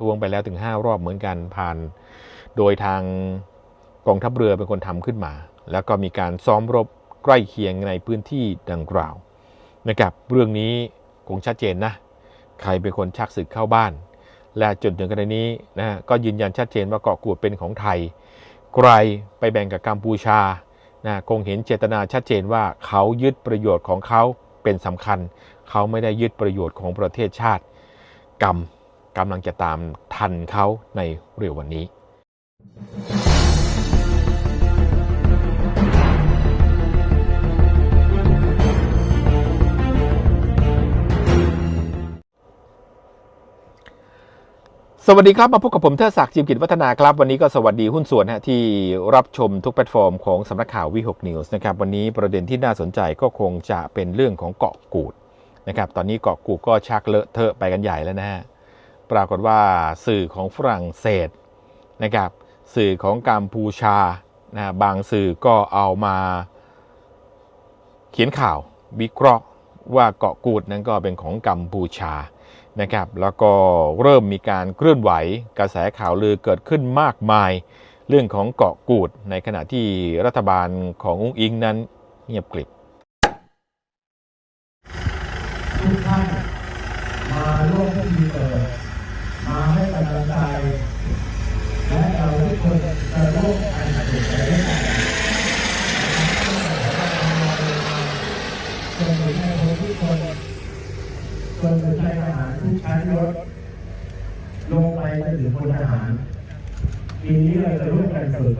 ทวงไปแล้วถึง 5 รอบเหมือนกันผ่าน โดยทางกองทัพเรือเป็นคนทำขึ้นมา แล้วก็มีการซ้อมรบใกล้เคียงในพื้นที่ดังกล่าวนะครับเรื่องนี้คงชัดเจนนะใครเป็นคนชักศึกเข้าบ้าน และจนถึงขณะนี้นะก็ยืนยันชัดเจนว่าเกาะกูดเป็นของไทยใครไปแบ่งกับกัมพูชานะคงเห็นเจตนาชัดเจนว่าเขายึดประโยชน์ของเขาเป็นสำคัญ เขาไม่ได้ยึดประโยชน์ของประเทศชาติกรรม กำลังจะตามทันเขาในเร็ววันนี้ สวัสดีครับ มาพบกับผมเทอศักดิ์จิมกิจวัฒนาครับ วันนี้ก็สวัสดีหุ้นส่วนฮะที่รับชมทุกแพลตฟอร์มของสำนักข่าววิหกนิวส์นะครับ วันนี้ประเด็นที่น่าสนใจก็คงจะเป็นเรื่องของเกาะกูดนะครับ ตอนนี้เกาะกูดก็ชักเลอะเทอะไปกันใหญ่แล้วนะฮะ ปรากฏว่าสื่อของฝรั่งเศสนะครับสื่อของกัมพูชานะบางสื่อก็เอามาเขียนข่าววิเคราะห์ว่าเกาะกูดนั้นก็เป็นของกัมพูชานะครับแล้วก็เริ่มมีการเคลื่อนไหวกระแสข่าวลือเกิดขึ้นมากมาย เรื่องของเกาะกูดในขณะที่รัฐบาลของอุ้งอิงนั้นเงียบกริบ ทุกท่านมาร่วมพิธีเปิดมาให้กำลังใจ และเราทุกคนจะร่วมกันสุขไปด้วยกันจนถึงในคนทุกคนจนถึงในทหาร ทุกชั้นยศลงไปจนถึงพลทหารปีนี้เราจะร่วมกันฝึก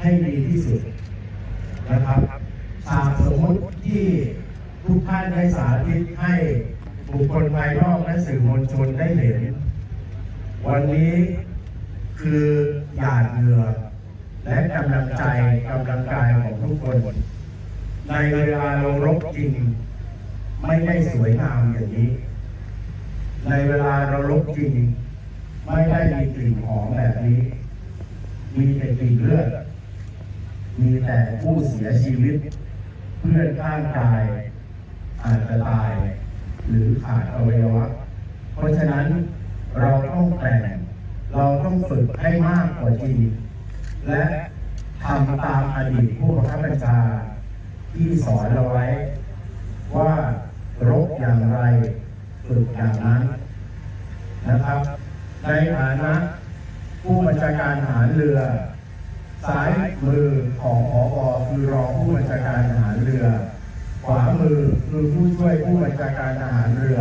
ให้ดีที่สุดนะครับฉากสมมติที่ทุกท่านได้สาธิตให้บุคคลภายนอกและสื่อมวลชนได้เห็น วันนี้คือหยาดเหงื่อและกำลังใจกำลังกายของทุกคน ในเวลาเรารบจริง ไม่ได้สวยงามอย่างนี้ ในเวลาเรารบจริง ไม่ได้มีกลิ่นหอมแบบนี้ มีแต่กลิ่นเลือด มีแต่ผู้เสียชีวิต เพื่อนข้างกายอาจจะตาย หรือขาดอวัยวะ เพราะฉะนั้นเราต้องแต่งเราต้องฝึกให้มากกว่าจริง และทำตามอดีตผู้บังคับบัญชาที่สอนเราไว้ว่ารบอย่างไร ฝึกอย่างนั้นนะครับ ในฐานะ ผู้บัญชาการทหารเรือซ้ายมือของผอบคือรองผู้บัญชาการทหารเรือ ขวามือคือผู้ช่วยผู้บัญชาการทหารเรือ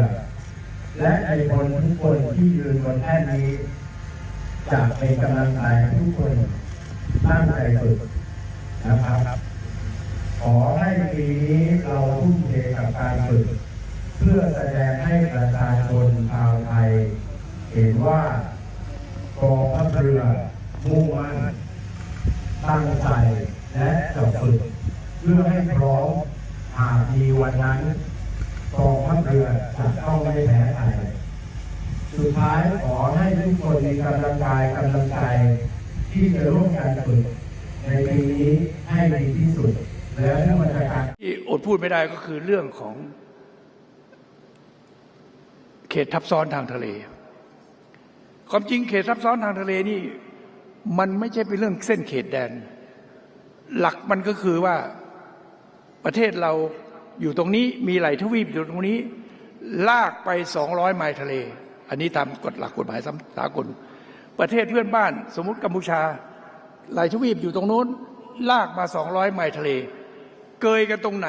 และในพลทุกคนที่ยืนบนแท่นนี้จะเป็นกำลังใจทุกคนตั้งใจฝึกนะครับ ขอให้ปีนี้เราทุ่มเทกับการฝึก เพื่อแสดงให้ประชาชนชาวไทย เห็นว่ากองทัพเรือมุ่งมั่นตั้งใจและจะฝึก เพื่อให้พร้อมหากมีวันนั้นกองทัพเรือจะต้องไม่แพ้ไทยสุดท้ายขอให้ทุกคนมีกำลังกายกำลังใจ ที่จะร่วมกันฝึกในปีนี้ให้ดีที่สุด และผู้บัญชาการที่อดพูดไม่ได้ก็คือเรื่องของ เขตทับซ้อนทางทะเล ความจริงเขตทับซ้อนทางทะเลนี่ มันไม่ใช่เป็นเรื่องเส้นเขตแดน หลักมันก็คือว่าประเทศเราอยู่ตรงนี้มีไหลทวีปอยู่ตรงนี้ ลากไป200ไมล์ทะเล อันนี้ตามกฎหลักกฎหมายสากล ประเทศเพื่อนบ้าน สมมติกัมพูชา ไหลทวีปอยู่ตรงโน้น ลากมา200ไมล์ทะเล เกยกันตรงไหน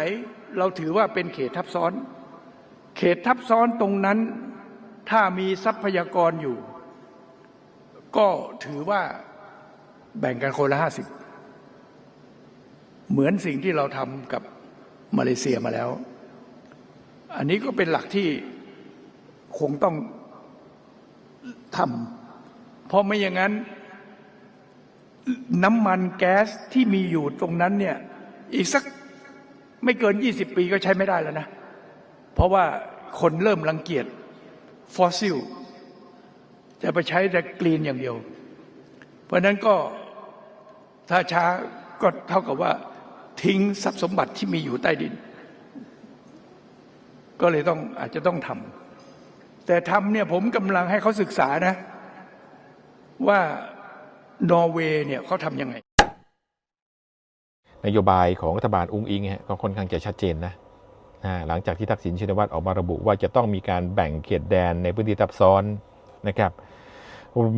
เราถือว่าเป็นเขตทับซ้อน เขตทับซ้อนตรงนั้น ถ้ามีทรัพยากรอยู่ ก็ถือว่าแบ่งกันคนละห้าสิบเหมือนสิ่งที่เราทำกับมาเลเซียมาแล้ว อันนี้ก็เป็นหลักที่คงต้องทำเพราะไม่อย่างนั้น น้ำมันแก๊สที่มีอยู่ตรงนั้นเนี่ย อีกสักไม่เกิน20ปีก็ใช้ไม่ได้แล้วนะ เพราะว่าคนเริ่มรังเกียจ ฟอสซิลจะไปใช้แต่กรีนอย่างเดียว เพราะนั้นก็ถ้าช้าก็เท่ากับว่า ทิ้งทรัพย์สมบัติที่มีอยู่ใต้ดิน ก็เลยต้องอาจจะต้องทำแต่ทำเนี่ยผมกำลังให้เขาศึกษานะ ว่านอร์เวย์เนี่ยเขาทำยังไงนโยบายของรัฐบาลอุ้งอิงฮะก็ค่อนข้างจะชัดเจนนะ หลังจากที่ทักษิณชินวัตรออกมาระบุว่าจะต้องมีการแบ่งเขตแดนในพื้นที่ทับซ้อนนะครับ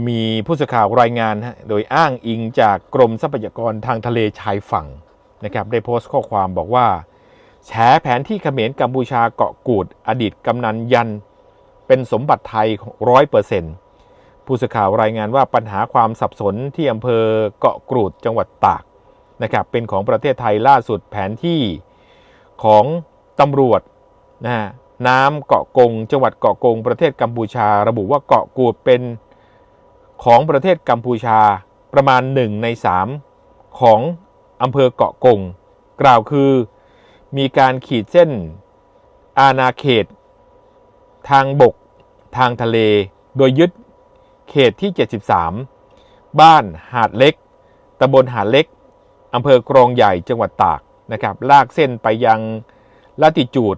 มีผู้สื่อข่าวรายงาน โดยอ้างอิงจากกรมทรัพยากรทางทะเลชายฝั่งนะครับได้โพสต์ข้อความบอกว่าแฉแผนที่เขมรกัมพูชาเกาะกูด อดีตกำนันยัน เป็นสมบัติไทยร้อยเปอร์เซ็นต์ผู้สื่อข่าวรายงานว่าปัญหาความสับสนที่อำเภอเกาะกรูดจังหวัดตากนะครับเป็นของประเทศไทยล่าสุดแผนที่ของ ตำรวจนะน้ำเกาะกง จังหวัดเกาะกง ประเทศกัมพูชา ระบุว่าเกาะกูดเป็นของประเทศกัมพูชาประมาณ 1 ใน 3 ของอำเภอเกาะกง กล่าวคือมีการขีดเส้นอาณาเขต ทางบก ทางทะเล โดยยึดเขตที่ 73 บ้านหาดเล็กตำบลหาดเล็กอำเภอกรองใหญ่จังหวัดตากนะครับ ลากเส้นไปยัง ลาติจูด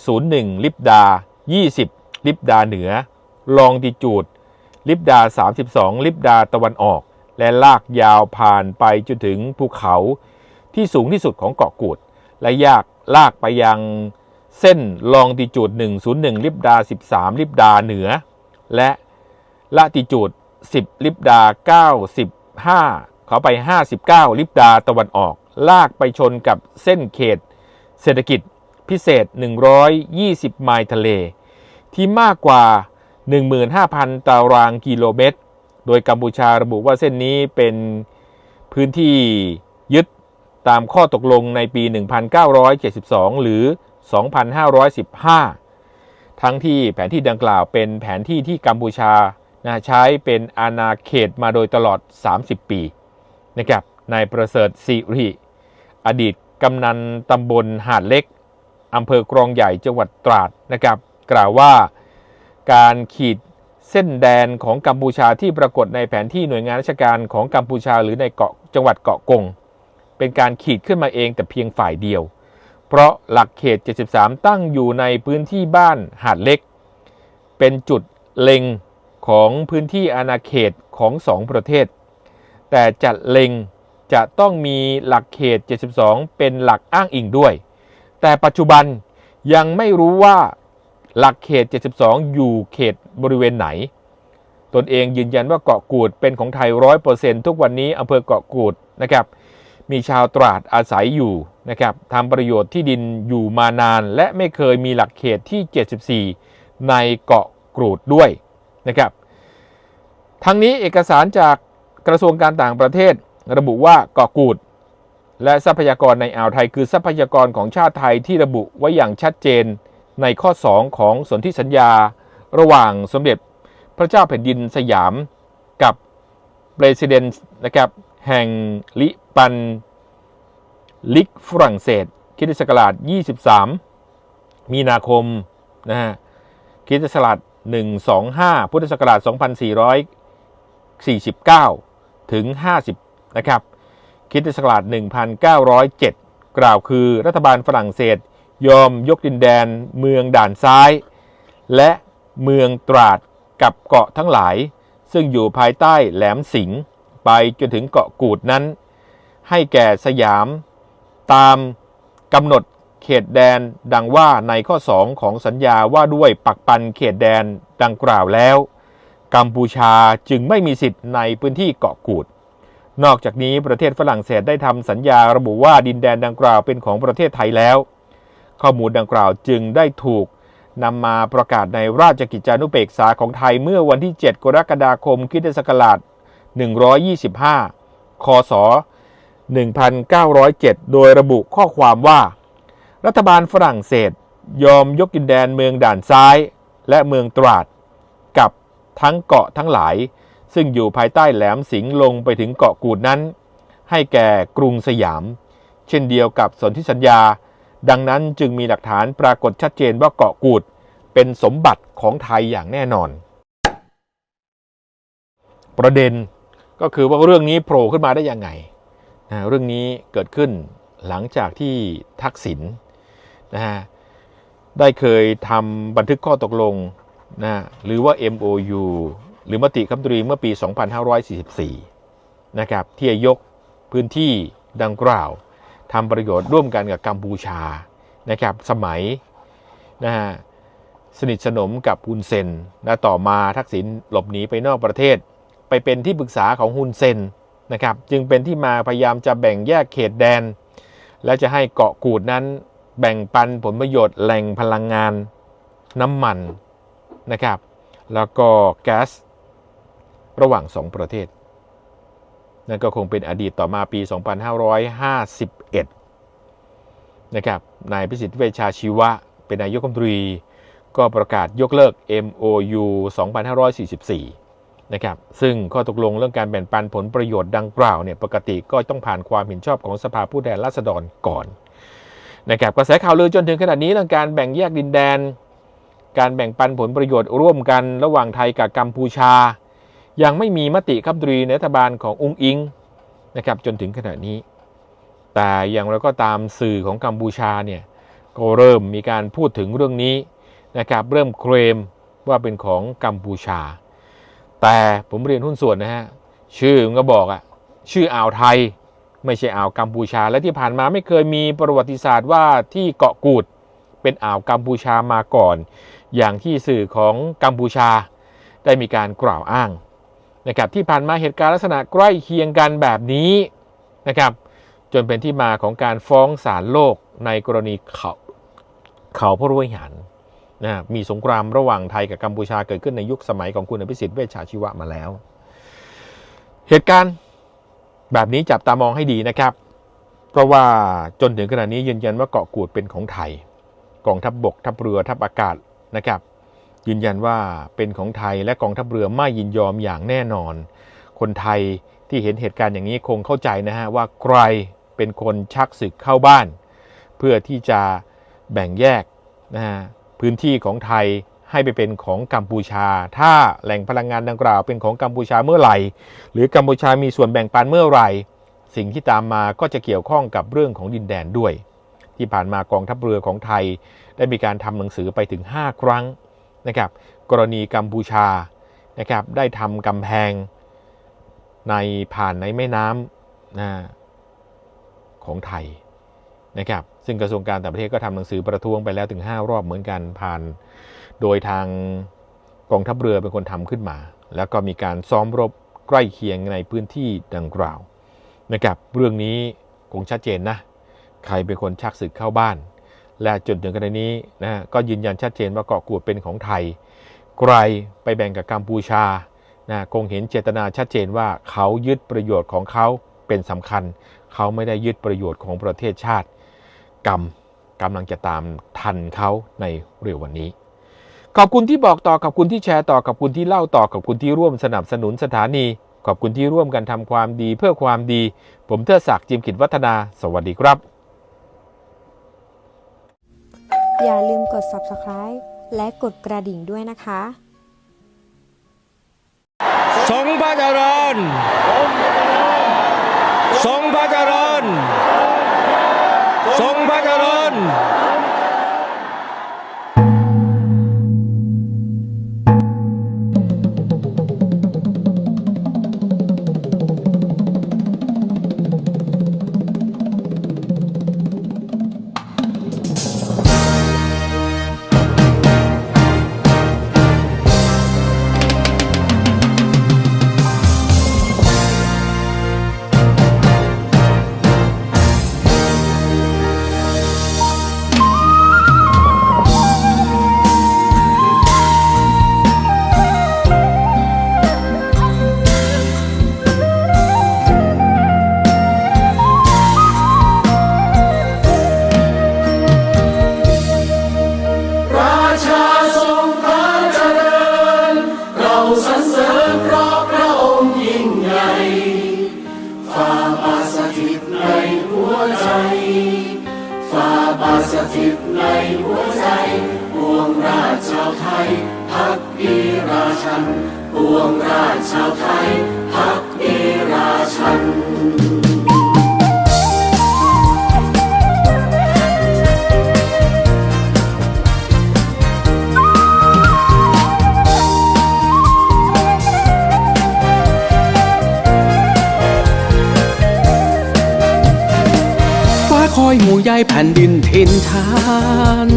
101 ลิบดา 20 ลิบดาเหนือ ลองติจูด ลิบดา 32 ลิบดาตะวันออก และลากยาวผ่านไปจนถึงภูเขาที่สูงที่สุดของเกาะกูด และยากลากไปยังเส้นลองติจูด 101 ลิบดา 13 ลิบดาเหนือ และละติจูด 10 ลิบดา 95 เขาไป 59 ลิบดาตะวันออก ลากไปชนกับเส้นเขต เศรษฐกิจ พิเศษ 120 ไมล์ทะเล ที่มากกว่า 15,000 ตารางกิโลเมตร โดยกัมพูชาระบุว่าเส้นนี้เป็นพื้นที่ยึดตามข้อตกลงในปี 1972 หรือ 2515 ทั้งที่แผนที่ดังกล่าวเป็นแผนที่ที่กัมพูชาใช้เป็นอาณาเขตมาโดยตลอด 30 ปีนะครับนายประเสริฐสิริ อดีตกำนันตำบลหาดเล็ก อำเภอกรองใหญ่จังหวัดตราดนะครับ กล่าวว่าการขีดเส้นแดนของกัมพูชาที่ปรากฏในแผนที่หน่วยงานราชการของกัมพูชาหรือในเกาะจังหวัดเกาะกง เป็นการขีดขึ้นมาเองแต่เพียงฝ่ายเดียว เพราะหลักเขต 73 ตั้งอยู่ในพื้นที่บ้านหาดเล็ก เป็นจุดเล็งของพื้นที่อาณาเขตของสองประเทศ แต่จัดเล็งจะต้องมีหลักเขต 72 เป็นหลักอ้างอิงด้วย แต่ปัจจุบันยังไม่รู้ว่าหลักเขต 72 อยู่เขตบริเวณไหน ตนเองยืนยันว่าเกาะกูดเป็นของไทย 100%ทุกวันนี้อำเภอเกาะกูดนะครับมีชาวตราดอาศัยอยู่นะครับทำประโยชน์ที่ดินอยู่มานาน และไม่เคยมีหลักเขตที่ 74 ในเกาะกรูดด้วยนะครับทั้งนี้เอกสารจากกระทรวงการต่างประเทศระบุว่าเกาะกูด และทรัพยากรในอ่าวไทยคือทรัพยากรของชาติไทยที่ระบุไว้อย่างชัดเจนในข้อ 2 ของสนธิสัญญา ระหว่างสมเด็จพระเจ้าแผ่นดินสยามกับเ r ร s i เดนนะครับแห่งลิปันลิกฝรั่งเศสคริสตศักราช 23 มีนาคมนะฮะคริสตศักราช125 พุทธศักราช 2449 ถึง 50 นะครับ คริสตศักราช1907 กล่าวคือรัฐบาลฝรั่งเศส ยอมยกดินแดนเมืองด่านซ้าย และเมืองตราดกับเกาะทั้งหลาย ซึ่งอยู่ภายใต้แหลมสิงห์ไปจนถึงเกาะกูดนั้น ให้แก่สยามตามกำหนดเขตแดนดังว่าในข้อ 2 ของสัญญาว่าด้วยปักปันเขตแดนดังกล่าวแล้ว กัมพูชาจึงไม่มีสิทธิ์ในพื้นที่เกาะกูด นอกจากนี้ประเทศฝรั่งเศสได้ทำสัญญาระบุว่าดินแดนดังกล่าวเป็นของประเทศไทยแล้ว ข้อมูลดังกล่าวจึงได้ถูกนำมาประกาศในราชกิจจานุเบกษาของไทยเมื่อวันที่ 7 กรกฎาคมคิศักราช125 คศ 1907 โดยระบุข้อความว่า รัฐบาลฝรั่งเศสยอมยกดินแดนเมืองด่านซ้ายและเมืองตราด กับทั้งเกาะทั้งหลาย ซึ่งอยู่ภายใต้แหลมสิงห์ลงไปถึงเกาะกูดนั้น ให้แก่กรุงสยาม เช่นเดียวกับสนธิสัญญา ดังนั้นจึงมีหลักฐานปรากฏชัดเจนว่าเกาะกูดเป็นสมบัติของไทยอย่างแน่นอน ประเด็นก็คือว่าเรื่องนี้โผล่ขึ้นมาได้ยังไงนะเรื่องนี้เกิดขึ้นหลังจากที่ทักษิณนะฮะได้เคยทำบันทึกข้อตกลงนะหรือว่า MOU หรือมติคำตรีเมื่อปี 2544 นะครับที่ยกพื้นที่ดังกล่าวทำประโยชน์ร่วมกันกับกัมพูชานะครับสมัยนะฮะสนิทสนมกับฮุนเซนและต่อมาทักษิณหลบหนีไปนอกประเทศ ไปเป็นที่ปรึกษาของฮุนเซนนะครับจึงเป็นที่มาพยายามจะแบ่งแยกเขตแดน และจะให้เกาะกูดนั้นแบ่งปันผลประโยชน์แหล่งพลังงานน้ำมันนะครับแล้วก็แก๊ส ระหว่างสองประเทศ นั่นก็คงเป็นอดีตต่อมาปี 2551 นะครับ นายพิสิทธิ์เวชชาชีวะ เป็นนายกรัฐมนตรี ก็ประกาศยกเลิก MOU 2544 นะครับ ซึ่งข้อตกลงเรื่องการแบ่งปันผลประโยชน์ดังกล่าวเนี่ยปกติก็ต้องผ่านความเห็นชอบของสภาผู้แทนราษฎรก่อนนะครับกระแสข่าวลือจนถึงขนาดนี้เรื่องการแบ่งแยกดินแดน การแบ่งปันผลประโยชน์ร่วมกันระหว่างไทยกับกัมพูชา ยังไม่มีมติคำตรีในรัฐบาลขององค์อิงนะครับจนถึงขณะนี้ แต่อย่างไรก็ตามสื่อของกัมพูชาเนี่ยก็เริ่มมีการพูดถึงเรื่องนี้นะครับเริ่มเคลมว่าเป็นของกัมพูชา แต่ผมเรียนหุ้นส่วนนะฮะชื่อมันก็บอกอะชื่ออ่าวไทยไม่ใช่อ่าวกัมพูชา และที่ผ่านมาไม่เคยมีประวัติศาสตร์ว่าที่เกาะกูดเป็นอ่าวกัมพูชามาก่อน อย่างที่สื่อของกัมพูชาได้มีการกล่าวอ้าง นะครับที่ผ่านมาเหตุการณ์ลักษณะใกล้เคียงกันแบบนี้นะครับจนเป็นที่มาของการฟ้องศาลโลกในกรณีเขาเขาพระวิหารนะมีสงครามระหว่างไทยกับกัมพูชาเกิดขึ้นในยุคสมัยของคุณอภิสิทธิ์เวชชาชีวะมาแล้ว เหตุการณ์แบบนี้จับตามองให้ดีนะครับ เพราะว่าจนถึงขณะนี้ยืนยันว่าเกาะกูดเป็นของไทย กองทัพบบกทัพเรือทัพอากาศนะครับ ยืนยันว่าเป็นของไทยและกองทัพเรือไม่ยินยอมอย่างแน่นอน คนไทยที่เห็นเหตุการณ์อย่างนี้คงเข้าใจนะฮะว่าใครเป็นคนชักศึกเข้าบ้าน เพื่อที่จะแบ่งแยกนะฮะพื้นที่ของไทยให้ไปเป็นของกัมพูชา ถ้าแหล่งพลังงานดังกล่าวเป็นของกัมพูชาเมื่อไหร่ หรือกัมพูชามีส่วนแบ่งปันเมื่อไหร่ สิ่งที่ตามมาก็จะเกี่ยวข้องกับเรื่องของดินแดนด้วย ที่ผ่านมากองทัพเรือของไทยได้มีการทำหนังสือไปถึง 5 ครั้ง นะครับกรณีกัมพูชานะครับได้ทำกำแพงในผ่านในแม่น้ำนะของไทยนะครับซึ่งกระทรวงการต่างประเทศก็ทำหนังสือประท้วงไปแล้วถึง 5 รอบเหมือนกันผ่าน โดยทางกองทัพเรือเป็นคนทำขึ้นมา แล้วก็มีการซ้อมรบใกล้เคียงในพื้นที่ดังกล่าวนะครับเรื่องนี้คงชัดเจนนะ ใครเป็นคนชักศึกเข้าบ้าน และจุดหนถึงขณะนี้นะฮะก็ยืนยันชัดเจนว่าเกาะกูดเป็นของไทยใครไปแบ่งกับกัมพูชานะคงเห็นเจตนาชัดเจนว่าเขายึดประโยชน์ของเขาเป็นสำคัญ เขาไม่ได้ยึดประโยชน์ของประเทศชาติ กรรมกำลังจะตามทันเขาในเร็ววันนี้ ขอบคุณที่บอกต่อขอบคุณที่แชร์ต่อขอบคุณที่เล่าต่อขอบคุณที่ร่วมสนับสนุนสถานี ขอบคุณที่ร่วมกันทำความดีเพื่อความดี ผมเทอศักดิ์จิมกิจวัฒนา สวัสดีครับ อย่าลืมกด subscribe และกดกระดิ่งด้วยนะคะทรงพระเจริญทรงพระเจริญทรงพระเจริญ ใยแผ่นดินทินทาน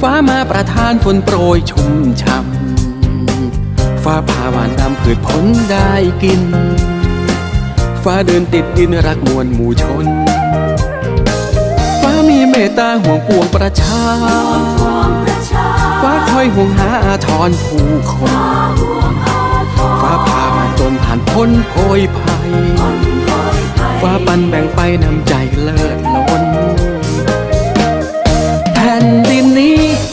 ฟ้ามาประทานฝนโปรยชุ่มช่ำฟ้าผ่าหวานตามผืชผลได้กิน ฟ้าเดินติดดินรักมวลหมู่ชน ฟ้ามีเมตตาห่วงปวงประชา ฟ้าคอยห่วงหาอาทรผู้คน ฟ้าพามาจนผ่านพ้นโพยภัยฟ้าปันแบ่งไปน้ำใจเลิศล้น